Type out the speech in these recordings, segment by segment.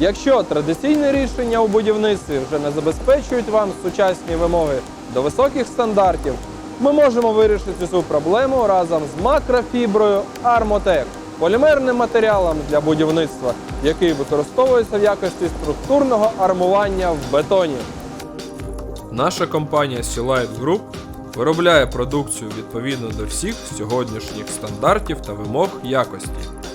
Якщо традиційні рішення у будівництві вже не забезпечують вам сучасні вимоги до високих стандартів, ми можемо вирішити цю проблему разом з макрофіброю Armotec – полімерним матеріалом для будівництва, який використовується в якості структурного армування в бетоні. Наша компанія Silite Group виробляє продукцію відповідно до всіх сьогоднішніх стандартів та вимог якості.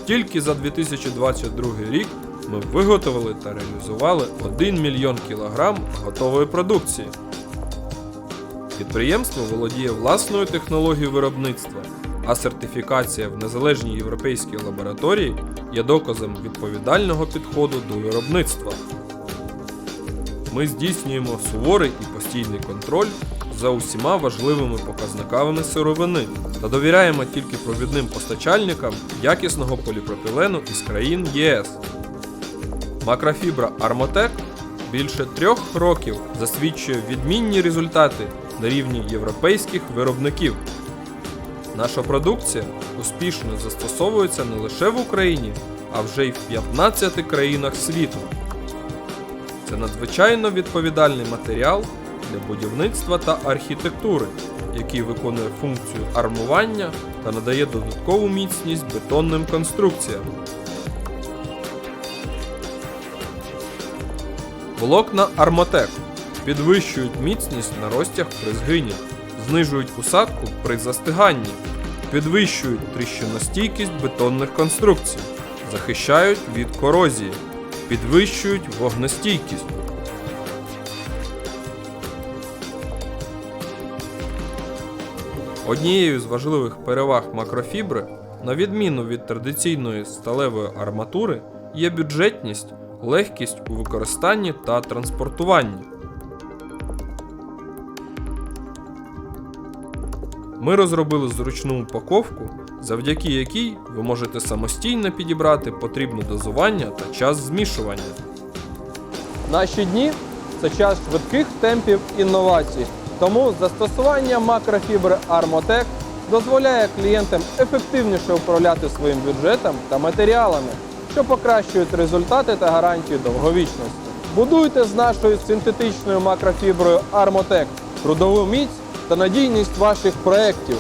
Тільки за 2022 рік ми виготовили та реалізували 1 мільйон кілограм готової продукції. Підприємство володіє власною технологією виробництва, а сертифікація в незалежній європейській лабораторії є доказом відповідального підходу до виробництва. Ми здійснюємо суворий і постійний контроль за усіма важливими показниками сировини та довіряємо тільки провідним постачальникам якісного поліпропілену із країн ЄС. Макрофібра Armotec більше трьох років засвідчує відмінні результати на рівні європейських виробників. Наша продукція успішно застосовується не лише в Україні, а вже й в 15 країнах світу. Це надзвичайно відповідальний матеріал для будівництва та архітектури, який виконує функцію армування та надає додаткову міцність бетонним конструкціям. Волокна Армотек. Підвищують міцність на розтяг при згині, знижують усадку при застиганні, підвищують тріщиностійкість бетонних конструкцій, захищають від корозії, підвищують вогнестійкість. Однією з важливих переваг макрофібри, на відміну від традиційної сталевої арматури, є бюджетність, легкість у використанні та транспортуванні. Ми розробили зручну упаковку, завдяки якій ви можете самостійно підібрати потрібне дозування та час змішування. Наші дні це час швидких темпів інновацій. Тому застосування макрофібри Armotec дозволяє клієнтам ефективніше управляти своїм бюджетом та матеріалами, що покращують результати та гарантію довговічності. Будуйте з нашою синтетичною макрофіброю Армотек трудову міць та надійність ваших проєктів.